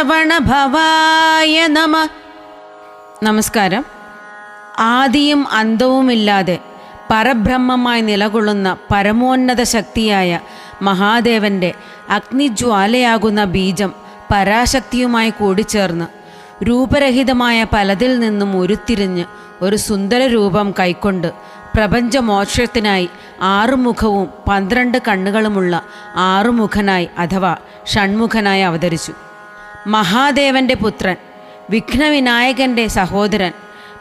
ശരവണഭവായ നമ. നമസ്കാരം. ആദിയും അന്തവുമില്ലാതെ പരബ്രഹ്മമായി നിലകൊള്ളുന്ന പരമോന്നത ശക്തിയായ മഹാദേവന്റെ അഗ്നിജ്വാലയാകുന്ന ബീജം പരാശക്തിയുമായി കൂടിച്ചേർന്ന് രൂപരഹിതമായ പലതിൽ നിന്നും ഉരുത്തിരിഞ്ഞ് ഒരു സുന്ദര രൂപം കൈക്കൊണ്ട് പ്രപഞ്ചമോക്ഷത്തിനായി ആറുമുഖവും പന്ത്രണ്ട് കണ്ണുകളുമുള്ള ആറുമുഖനായി അഥവാ ഷൺമുഖനായി അവതരിച്ചു. മഹാദേവന്റെ പുത്രൻ വിഘ്നവിനായകന്റെ സഹോദരൻ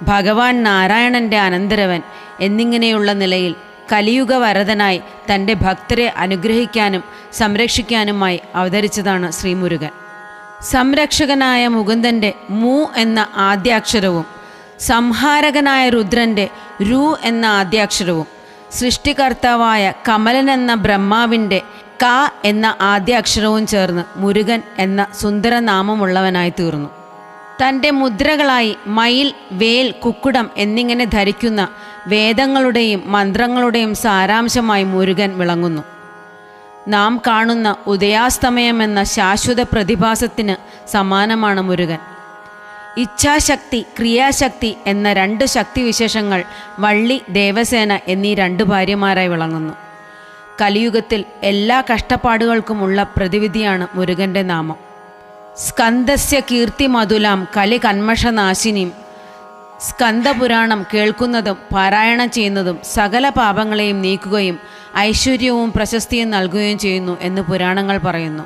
ഭഗവാൻ നാരായണന്റെ അനന്തരവൻ എന്നിങ്ങനെയുള്ള നിലയിൽ കലിയുഗ വരദനായി തന്റെ ഭക്തരെ അനുഗ്രഹിക്കാനും സംരക്ഷിക്കാനുമായി അവതരിച്ചതാണ് ശ്രീമുരുകൻ. സംരക്ഷകനായ മുകുന്ദന്റെ മൂ എന്ന ആദ്യാക്ഷരവും സംഹാരകനായ രുദ്രന്റെ രു എന്ന ആദ്യാക്ഷരവും സൃഷ്ടികർത്താവായ കമലൻ എന്ന ബ്രഹ്മാവിന്റെ ക എന്ന ആദ്യ അക്ഷരവും ചേർന്ന് മുരുകൻ എന്ന സുന്ദരനാമമുള്ളവനായി തീർന്നു. തന്റെ മുദ്രകളായി മയിൽ വേൽ കുക്കുടം എന്നിങ്ങനെ ധരിക്കുന്ന വേദങ്ങളുടെയും മന്ത്രങ്ങളുടെയും സാരാംശമായി മുരുകൻ വിളങ്ങുന്നു. നാം കാണുന്ന ഉദയാസ്തമയമെന്ന ശാശ്വത പ്രതിഭാസത്തിന് സമാനമാണ് മുരുകൻ. ഇച്ഛാശക്തി ക്രിയാശക്തി എന്ന രണ്ട് ശക്തിവിശേഷങ്ങൾ വള്ളി ദേവസേന എന്നീ രണ്ട് ഭാര്യമാരായി വിളങ്ങുന്നു. കലിയുഗത്തിൽ എല്ലാ കഷ്ടപ്പാടുകൾക്കുമുള്ള പ്രതിവിധിയാണ് മുരുകന്റെ നാമം. സ്കന്ദസ്യ കീർത്തിമതുലാം കലി കന്മഷനാശിനിയും സ്കന്ദപുരാണം കേൾക്കുന്നതും പാരായണം ചെയ്യുന്നതും സകല പാപങ്ങളെയും നീക്കുകയും ഐശ്വര്യവും പ്രശസ്തിയും നൽകുകയും ചെയ്യുന്നു എന്ന് പുരാണങ്ങൾ പറയുന്നു.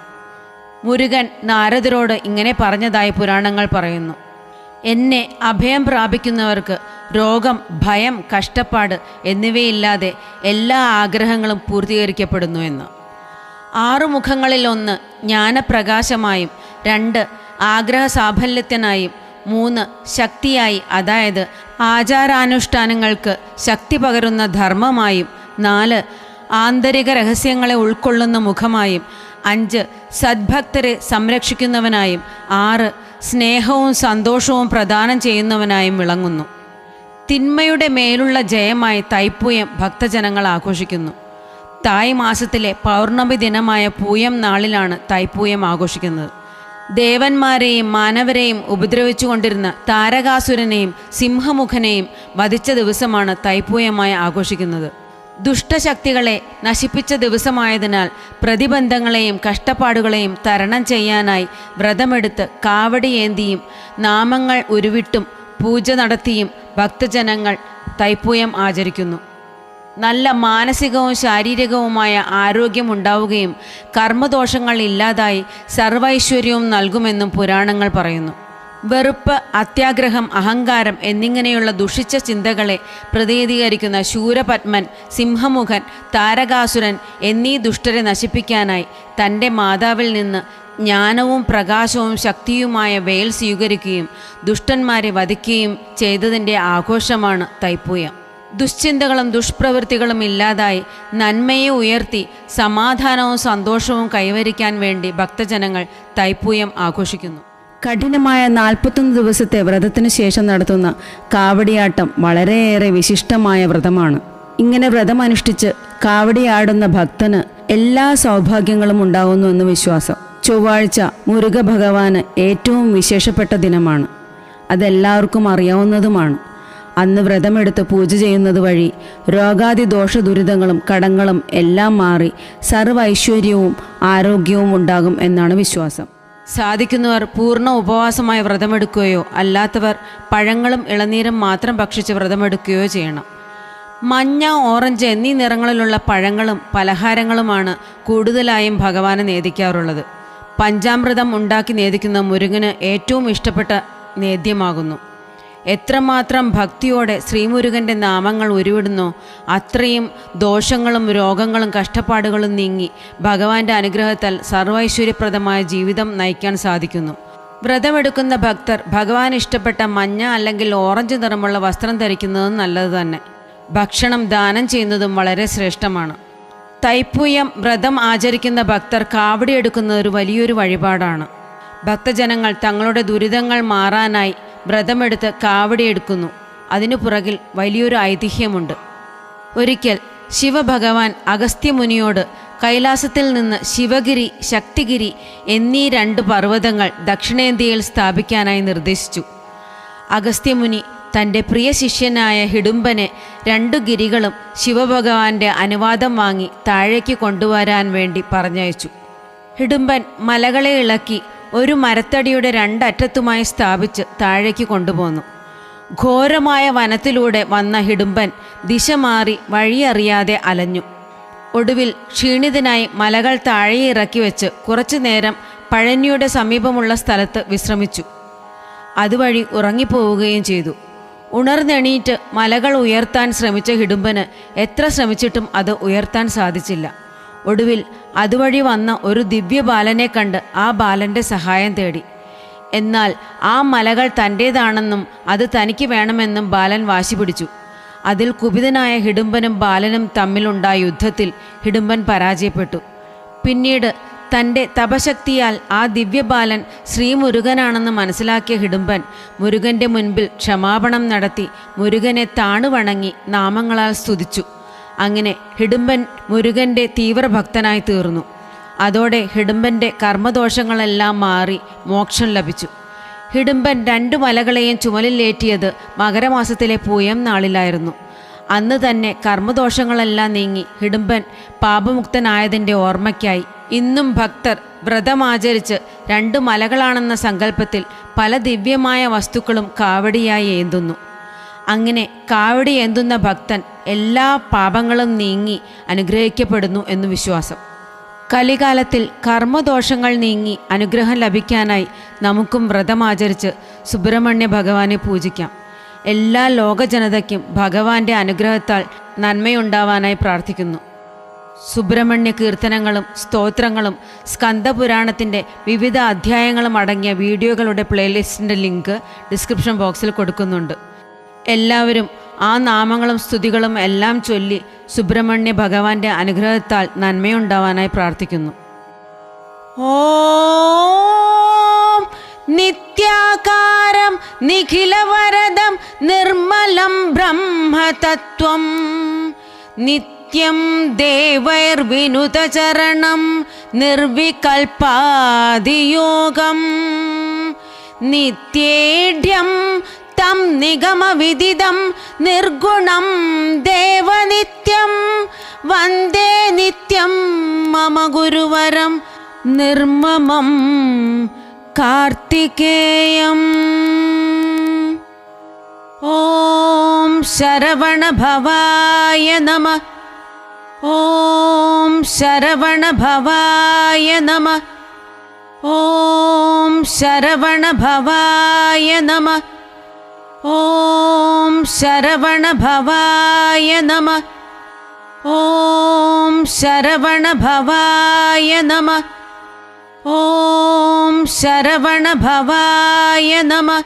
മുരുകൻ നാരദരോട് ഇങ്ങനെ പറഞ്ഞതായി പുരാണങ്ങൾ പറയുന്നു. എന്നെ അഭയം പ്രാപിക്കുന്നവർക്ക് രോഗം ഭയം കഷ്ടപ്പാട് എന്നിവയില്ലാതെ എല്ലാ ആഗ്രഹങ്ങളും പൂർത്തീകരിക്കപ്പെടുന്നു എന്ന്. ആറു മുഖങ്ങളിൽ ഒന്ന് ജ്ഞാനപ്രകാശമായും രണ്ട് ആഗ്രഹ സാഫല്യത്തിനായും മൂന്ന് ശക്തിയായി അതായത് ആചാരാനുഷ്ഠാനങ്ങൾക്ക് ശക്തി പകരുന്ന ധർമ്മമായും നാല് ആന്തരിക രഹസ്യങ്ങളെ ഉൾക്കൊള്ളുന്ന മുഖമായും അഞ്ച് സദ്ഭക്തരെ സംരക്ഷിക്കുന്നവനായും ആറ് സ്നേഹവും സന്തോഷവും പ്രദാനം ചെയ്യുന്നവനായും വിളങ്ങുന്നു. തിന്മയുടെ മേലുള്ള ജയമായി തൈപ്പൂയം ഭക്തജനങ്ങൾ ആഘോഷിക്കുന്നു. തായ് മാസത്തിലെ പൗർണമി ദിനമായ പൂയം നാളിലാണ് തൈപ്പൂയം ആഘോഷിക്കുന്നത്. ദേവന്മാരെയും മാനവരെയും ഉപദ്രവിച്ചുകൊണ്ടിരുന്ന താരകാസുരനെയും സിംഹമുഖനെയും വധിച്ച ദിവസമാണ് തൈപ്പൂയമായി ആഘോഷിക്കുന്നത്. ദുഷ്ടശക്തികളെ നശിപ്പിച്ച ദിവസമായതിനാൽ പ്രതിബന്ധങ്ങളെയും കഷ്ടപ്പാടുകളെയും തരണം ചെയ്യാനായി വ്രതമെടുത്ത് കാവടിയേന്തിയും നാമങ്ങൾ ഉരുവിട്ടും പൂജ നടത്തിയും ഭക്തജനങ്ങൾ തൈപ്പൂയം ആചരിക്കുന്നു. നല്ല മാനസികവും ശാരീരികവുമായ ആരോഗ്യം ഉണ്ടാവുകയും കർമ്മദോഷങ്ങൾ ഇല്ലാതായി സർവൈശ്വര്യവും നൽകുമെന്നും പുരാണങ്ങൾ പറയുന്നു. വെറുപ്പ് അത്യാഗ്രഹം അഹങ്കാരം എന്നിങ്ങനെയുള്ള ദുഷിച്ച ചിന്തകളെ പ്രതിനിധീകരിക്കുന്ന ശൂരപത്മൻ സിംഹമുഖൻ താരകാസുരൻ എന്നീ ദുഷ്ടരെ നശിപ്പിക്കാനായി തന്റെ മാതാവിൽ നിന്ന് ജ്ഞാനവും പ്രകാശവും ശക്തിയുമായ വേൽ സ്വീകരിക്കുകയും ദുഷ്ടന്മാരെ വധിക്കുകയും ചെയ്തതിന്റെ ആഘോഷമാണ് തൈപ്പൂയം. ദുശ്ചിന്തകളും ദുഷ്പ്രവൃത്തികളും ഇല്ലാതായി നന്മയെ ഉയർത്തി സമാധാനവും സന്തോഷവും കൈവരിക്കാൻ വേണ്ടി ഭക്തജനങ്ങൾ തൈപ്പൂയം ആഘോഷിക്കുന്നു. കഠിനമായ നാൽപ്പത്തൊന്ന് ദിവസത്തെ വ്രതത്തിനു ശേഷം നടത്തുന്ന കാവടിയാട്ടം വളരെയേറെ വിശിഷ്ടമായ വ്രതമാണ്. ഇങ്ങനെ വ്രതമനുഷ്ഠിച്ച് കാവടിയാടുന്ന ഭക്തന് എല്ലാ സൗഭാഗ്യങ്ങളും ഉണ്ടാകുന്നു എന്ന് വിശ്വാസം. ചൊവ്വാഴ്ച മുരുക ഭഗവാന് ഏറ്റവും വിശേഷപ്പെട്ട ദിനമാണ്. അതെല്ലാവർക്കും അറിയാവുന്നതുമാണ്. അന്ന് വ്രതമെടുത്ത് പൂജ ചെയ്യുന്നത് വഴി രോഗാതി ദോഷ ദുരിതങ്ങളും കടങ്ങളും എല്ലാം മാറി സർവ ഐശ്വര്യവും ആരോഗ്യവും ഉണ്ടാകും എന്നാണ് വിശ്വാസം. സാധിക്കുന്നവർ പൂർണ ഉപവാസമായി വ്രതമെടുക്കുകയോ അല്ലാത്തവർ പഴങ്ങളും ഇളനീരും മാത്രം ഭക്ഷിച്ച് വ്രതമെടുക്കുകയോ ചെയ്യണം. മഞ്ഞ ഓറഞ്ച് എന്നീ നിറങ്ങളിലുള്ള പഴങ്ങളും പലഹാരങ്ങളുമാണ് കൂടുതലായും ഭഗവാനെ നേദിക്കാറുള്ളത്. പഞ്ചാമൃതം ഉണ്ടാക്കി നേദിക്കുന്ന മുരുകന് ഏറ്റവും ഇഷ്ടപ്പെട്ട നേദ്യമാകുന്നു. എത്രമാത്രം ഭക്തിയോടെ ശ്രീമുരുകന്റെ നാമങ്ങൾ ഉരുവിടുന്നു അത്രയും ദോഷങ്ങളും രോഗങ്ങളും കഷ്ടപ്പാടുകളും നീങ്ങി ഭഗവാന്റെ അനുഗ്രഹത്താൽ സർവൈശ്വര്യപ്രദമായ ജീവിതം നയിക്കാൻ സാധിക്കുന്നു. വ്രതമെടുക്കുന്ന ഭക്തർ ഭഗവാൻ ഇഷ്ടപ്പെട്ട മഞ്ഞ അല്ലെങ്കിൽ ഓറഞ്ച് നിറമുള്ള വസ്ത്രം ധരിക്കുന്നതും നല്ലത് തന്നെ. ഭക്ഷണം ദാനം ചെയ്യുന്നതും വളരെ ശ്രേഷ്ഠമാണ്. തൈപ്പൂയം വ്രതം ആചരിക്കുന്ന ഭക്തർ കാവടി എടുക്കുന്നത് ഒരു വലിയൊരു വഴിപാടാണ്. ഭക്തജനങ്ങൾ തങ്ങളുടെ ദുരിതങ്ങൾ മാറാനായി വ്രതമെടുത്ത് കാവടിയെടുക്കുന്നു. അതിനു പുറകിൽ വലിയൊരു ഐതിഹ്യമുണ്ട്. ഒരിക്കൽ ശിവഭഗവാൻ അഗസ്ത്യമുനിയോട് കൈലാസത്തിൽ നിന്ന് ശിവഗിരി ശക്തിഗിരി എന്നീ രണ്ട് പർവതങ്ങൾ ദക്ഷിണേന്ത്യയിൽ സ്ഥാപിക്കാനായി നിർദ്ദേശിച്ചു. അഗസ്ത്യമുനി തന്റെ പ്രിയ ശിഷ്യനായ ഹിഡുംബനെ രണ്ടു ഗിരികളും ശിവഭഗവാന്റെ അനുവാദം വാങ്ങി താഴേക്ക് കൊണ്ടുവരാൻ വേണ്ടി പറഞ്ഞയച്ചു. ഹിഡുംബൻ മലകളെ ഇളക്കി ഒരു മരത്തടിയുടെ രണ്ടറ്റത്തുമായി സ്ഥാപിച്ച് താഴേക്ക് കൊണ്ടുപോന്നു. ഘോരമായ വനത്തിലൂടെ വന്ന ഹിഡുംബൻ ദിശ മാറി വഴിയറിയാതെ അലഞ്ഞു. ഒടുവിൽ ക്ഷീണിതനായി മലകൾ താഴെ ഇറക്കി വെച്ച് കുറച്ചു നേരം പഴനിയുടെ സമീപമുള്ള സ്ഥലത്ത് വിശ്രമിച്ചു. അതുവഴി ഉറങ്ങിപ്പോവുകയും ചെയ്തു. ഉണർന്നെണീറ്റ് മലകൾ ഉയർത്താൻ ശ്രമിച്ച ഹിഡുംബന് എത്ര ശ്രമിച്ചിട്ടും അത് ഉയർത്താൻ സാധിച്ചില്ല. ഒടുവിൽ അതുവഴി വന്ന ഒരു ദിവ്യ ബാലനെ കണ്ട് ആ ബാലന്റെ സഹായം തേടി. എന്നാൽ ആ മലകൾ തന്റേതാണെന്നും അത് തനിക്ക് വേണമെന്നും ബാലൻ വാശി പിടിച്ചു. അതിൽ കുപിതനായ ഹിഡുംബനും ബാലനും തമ്മിലുണ്ടായ യുദ്ധത്തിൽ ഹിഡുംബൻ പരാജയപ്പെട്ടു. പിന്നീട് തന്റെ തപശക്തിയാൽ ആ ദിവ്യബാലൻ ശ്രീമുരുകനാണെന്ന് മനസ്സിലാക്കിയ ഹിഡുംബൻ മുരുകന്റെ മുൻപിൽ ക്ഷമാപണം നടത്തി മുരുകനെ താണുവണങ്ങി നാമങ്ങളാൽ സ്തുതിച്ചു. അങ്ങനെ ഹിഡുംബൻ മുരുകന്റെ തീവ്രഭക്തനായി തീർന്നു. അതോടെ ഹിഡുംബന്റെ കർമ്മദോഷങ്ങളെല്ലാം മാറി മോക്ഷം ലഭിച്ചു. ഹിഡുംബൻ രണ്ടു മലകളെയും ചുമലിലേറ്റിയത് മകരമാസത്തിലെ പൂയം നാളിലായിരുന്നു. അന്ന് തന്നെ കർമ്മദോഷങ്ങളെല്ലാം നീങ്ങി ഹിഡുംബൻ പാപമുക്തനായതിന്റെ ഓർമ്മയ്ക്കായി ഇന്നും ഭക്തർ വ്രതമാചരിച്ച് രണ്ട് മലകളാണെന്ന സങ്കല്പത്തിൽ പല ദിവ്യമായ വസ്തുക്കളും കാവടിയായി ഏന്തുന്നു. അങ്ങനെ കാവടി ഏന്തുന്ന ഭക്തൻ എല്ലാ പാപങ്ങളും നീങ്ങി അനുഗ്രഹിക്കപ്പെടുന്നു എന്ന് വിശ്വാസം. കലികാലത്തിൽ കർമ്മദോഷങ്ങൾ നീങ്ങി അനുഗ്രഹം ലഭിക്കാനായി നമുക്കും വ്രതമാചരിച്ച് സുബ്രഹ്മണ്യ ഭഗവാനെ പൂജിക്കാം. എല്ലാ ലോകജനതയ്ക്കും ഭഗവാന്റെ അനുഗ്രഹത്താൽ നന്മയുണ്ടാവാനായി പ്രാർത്ഥിക്കുന്നു. സുബ്രഹ്മണ്യ കീർത്തനങ്ങളും സ്തോത്രങ്ങളും സ്കന്ദപുരാണത്തിന്റെ വിവിധ അധ്യായങ്ങളും അടങ്ങിയ വീഡിയോകളുടെ പ്ലേലിസ്റ്റിന്റെ ലിങ്ക് ഡിസ്ക്രിപ്ഷൻ ബോക്സിൽ കൊടുക്കുന്നുണ്ട്. എല്ലാവരും ആ നാമങ്ങളും സ്തുതികളും എല്ലാം ചൊല്ലി സുബ്രഹ്മണ്യ ഭഗവാന്റെ അനുഗ്രഹത്താൽ നന്മയുണ്ടാവാനായി പ്രാർത്ഥിക്കുന്നു. ഓം നിത്യാകാരം നിഖിലവരദം നിർമ്മലം ബ്രഹ്മതത്വം നിത്യം ദേവൈർവിനുതചരണം നിർവികൽപാദിയോഗം നിത്യേഢ്യം തം നിഗമവിദിതം നിർഗുണം ദേവനിത്യം. വന്ദേ നിത്യം മമ ഗുരുവരം നിർമ്മമം കാർത്തികേയം. ഓം ശരവണഭവായ നമ. ॐ शरवणभवाय नमः। ॐ शरवणभवाय नमः। ॐ शरवणभवाय नमः। ॐ शरवणभवाय नमः। ॐ शवाय नमः।